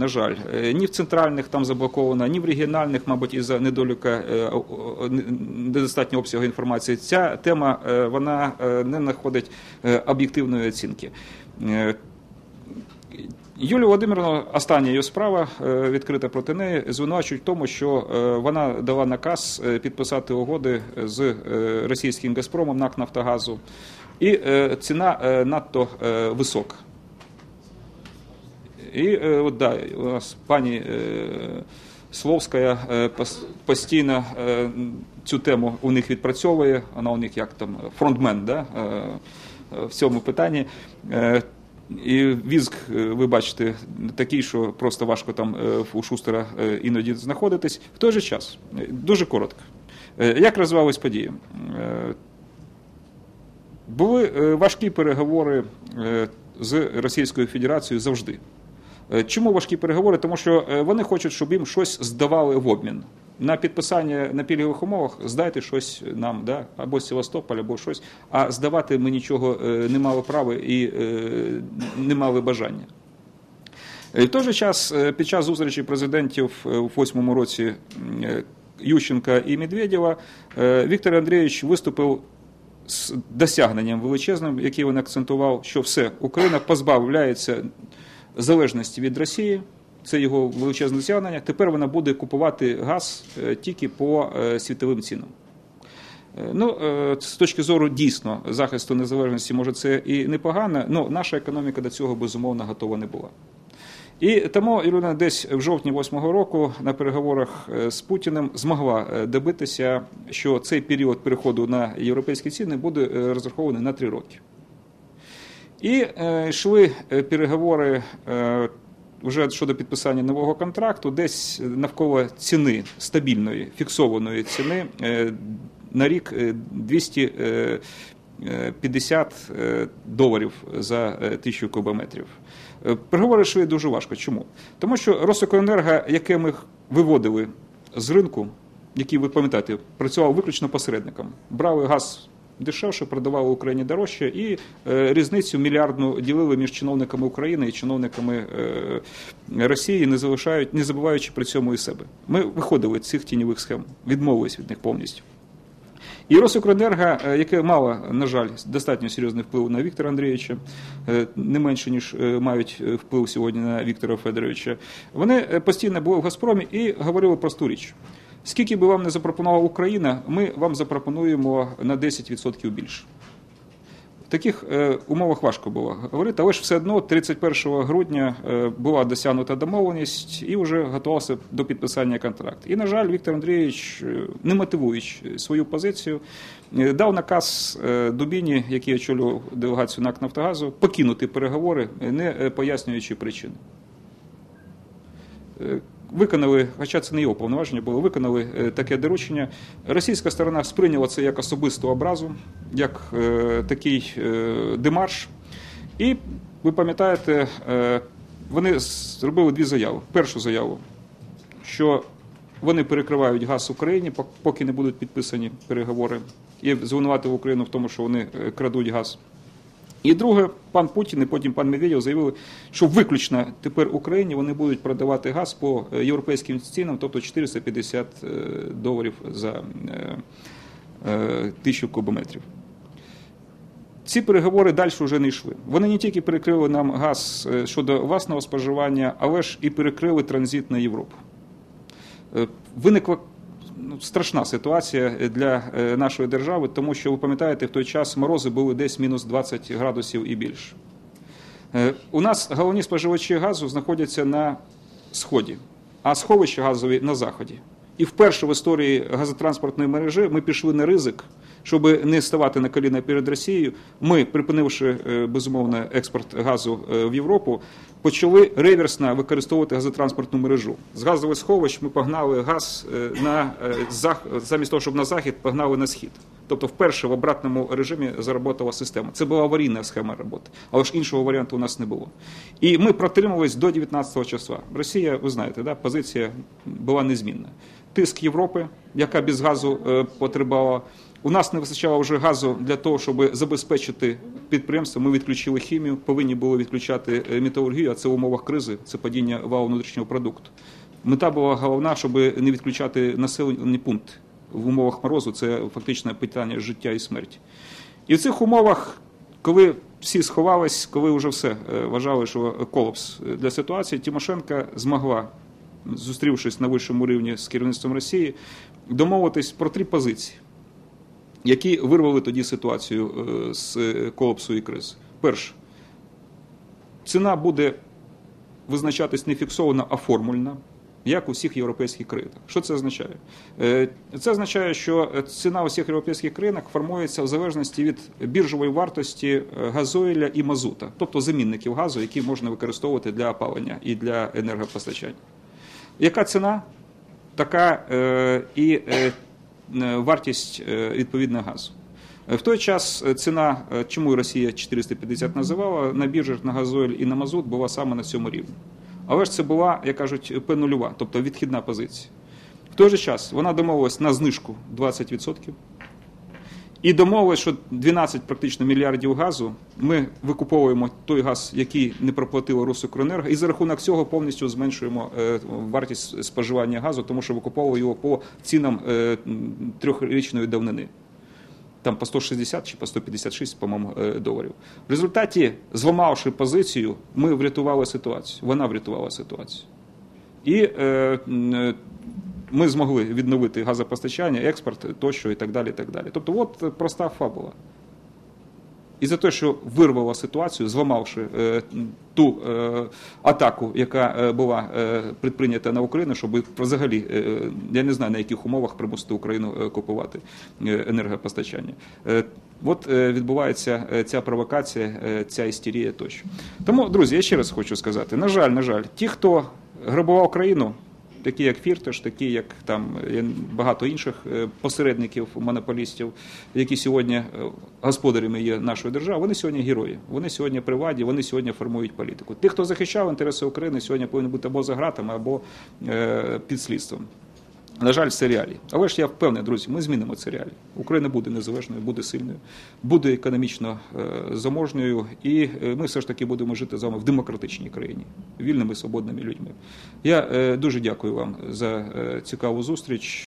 На жаль, Е, ні в центральних там заблоковано, ні в регіональних, мабуть, із за недоліка е, недостатнього обсягу інформації. Ця тема е, вона не знаходить об'єктивної оцінки. Юлію Володимировну, остання її справа відкрита проти неї, звинувачують в тому, що вона дала наказ підписати угоди з російським Газпромом НАК Нафтогазу, і ціна надто висока. І е, от, да, у нас пані е, Словська е, постійно е, цю тему у них відпрацьовує, вона у них як там фронтмен да, е, е, в цьому питанні. І візк, е, ви бачите, такий, що просто важко там у Шустера іноді знаходитись. В той же час, дуже коротко. Як розвивались події? Були важкі переговори з Російською Федерацією завжди. Е, Чому важкі переговори? Тому що е, вони хочуть, щоб їм щось здавали в обмін. На підписання на пільгових умовах здайте щось нам, да? або Севастополь, або щось. А здавати ми нічого е, не мали права і не мали бажання. В той же час під час зустрічі президентів у восьмому році Ющенка і Медведєва Віктор Андрійович виступив з досягненням величезним, який він акцентував, що все, Україна позбавляється залежності від Росії. Це його величезне досягнення. Тепер вона буде купувати газ е, тільки по е, світовим цінам. Е, Ну, з точки зору дійсно захисту незалежності, може, це і непогано, але наша економіка до цього безумовно готова не була. І тому Ірина десь в жовтні 8-го року на переговорах з Путіним змогла добитися, що цей період переходу на європейські ціни буде розрахований на 3 роки. І е, йшли е, переговори е, вже щодо підписання нового контракту, десь навколо ціни стабільної, фіксованої ціни е, на рік е, 250 е, доларів за е, тисячу кубометрів. Е, Переговори йшли дуже важко. Чому? Тому що Росокоенерго, яке ми виводили з ринку, який ви пам'ятаєте, працював виключно посередником, брали газ дешевше, продавали Україні дорожче, і е, різницю мільярдну ділили між чиновниками України і чиновниками е, Росії, не залишають, не забуваючи при цьому і себе. Ми виходили з цих тіньових схем, відмовились від них повністю. І Росукренерго, е, яке мало, на жаль, достатньо серйозний вплив на Віктора Андрійовича, не менше ніж мають вплив сьогодні на Віктора Федоровича, вони постійно були в Газпромі і говорили просту річ. Скільки би вам не запропонувала Україна, ми вам запропонуємо на 10% більше. В таких е, умовах важко було говорити, але ж все одно 31 грудня е, була досягнута домовленість і вже готувався до підписання контракту. І, на жаль, Віктор Андрійович, е, не мотивуючи свою позицію, дав наказ Дубіні, який очолював делегацію НАК Нафтогазу, покинути переговори, не пояснюючи причини. Виконали, хоча це не його повноваження було, виконали е, таке доручення. Російська сторона сприйняла це як особисту образу, як е, такий е, демарш. І ви пам'ятаєте, вони зробили дві заяви. Першу заяву, що вони перекривають газ Україні, поки не будуть підписані переговори, і звинуватили Україну в тому, що вони крадуть газ. І друге, пан Путін і потім пан Медведєв заявили, що виключно тепер Україні вони будуть продавати газ по е, європейським цінам, тобто 450 е, доларів за е, тисячу кубометрів. Ці переговори далі вже не йшли. Вони не тільки перекрили нам газ щодо власного споживання, але ж і перекрили транзит на Європу. Виникла ну, страшна ситуація для е, нашої держави, тому що ви пам'ятаєте, в той час морози були десь мінус 20 градусів і більше. Е, У нас головні споживачі газу знаходяться на сході, а сховища газові на заході. І вперше в історії газотранспортної мережі ми пішли на ризик, щоб не ставати на коліна перед Росією. Ми, припинивши е, безумовно експорт газу е, в Європу, почали реверсно використовувати газотранспортну мережу. З газових сховищ ми погнали газ е, на замість того, щоб на захід, погнали на схід. Тобто, вперше в обратному режимі заработала система. Це була аварійна схема роботи, але ж іншого варіанту у нас не було. І ми протримувались до 19 числа. Росія, ви знаєте, да, позиція була незмінна. Тиск Європи, яка без газу потребувала, У нас не вистачало вже газу для того, щоб забезпечити підприємство. Ми відключили хімію, повинні були відключати е, металургію, а це в умовах кризи, це падіння валу внутрішнього продукту. Мета була головна, щоб не відключати населені пункти в умовах морозу. Це фактично питання життя і смерті. І в цих умовах, коли всі сховались, коли вже все е, вважали, що колапс для ситуації, Тимошенка змогла, зустрівшись на вищому рівні з керівництвом Росії, домовитись про три позиції, які вирвали тоді ситуацію е, з колапсу і кризи. Перше, ціна буде визначатись не фіксовано, а формульно як у всіх європейських країнах. Що це означає? Е, це означає, що ціна у всіх європейських країнах формується в залежності від біржової вартості е, газоїля і мазута, тобто замінників газу, які можна використовувати для опалення і для енергопостачання. Яка ціна? Така е, і вартість відповідно газу. В той час ціна, чому Росія 450 називала, на біржах на газоль і на мазут була саме на цьому рівні. Але ж це була, як кажуть, П-нульова, тобто відхідна позиція. В той же час вона домовилась на знижку 20%. І домовилась, що 12 практично мільярдів газу ми викуповуємо той газ, який не проплатило Росукренерго, і за рахунок цього повністю зменшуємо е, вартість споживання газу, тому що викуповуємо його по цінам е, трьохрічної давнини там по 160 чи по 156, по-моєму, е, доларів. В результаті, зламавши позицію, ми врятували ситуацію. Вона врятувала ситуацію. І е, ми змогли відновити газопостачання, експорт тощо і так далі. І так далі. Тобто, от проста фабула. І за те, що вирвала ситуацію, зламавши е, ту е, атаку, яка е, була е, предприйнята на Україну, щоб взагалі е, я не знаю на яких умовах примусити Україну е, купувати е, енергопостачання. Е, От е, відбувається е, ця провокація, е, ця істерія тощо. Тому, друзі, я ще раз хочу сказати: на жаль, на жаль, ті, хто грабував країну такі як Фірташ, такі як там багато інших е, посередників, монополістів, які сьогодні е, господарями є нашої держави, вони сьогодні герої. Вони сьогодні при владі, вони сьогодні формують політику. Тих, хто захищав інтереси України, сьогодні повинні бути або за ґратами, або е, під слідством. На жаль, це реалії. Але ж я впевнений, друзі, ми змінимо це реалії. Україна буде незалежною, буде сильною, буде економічно е, заможньою, і е, ми все ж таки будемо жити з вами в демократичній країні, вільними свободними людьми. Я е, дуже дякую вам за цікаву зустріч.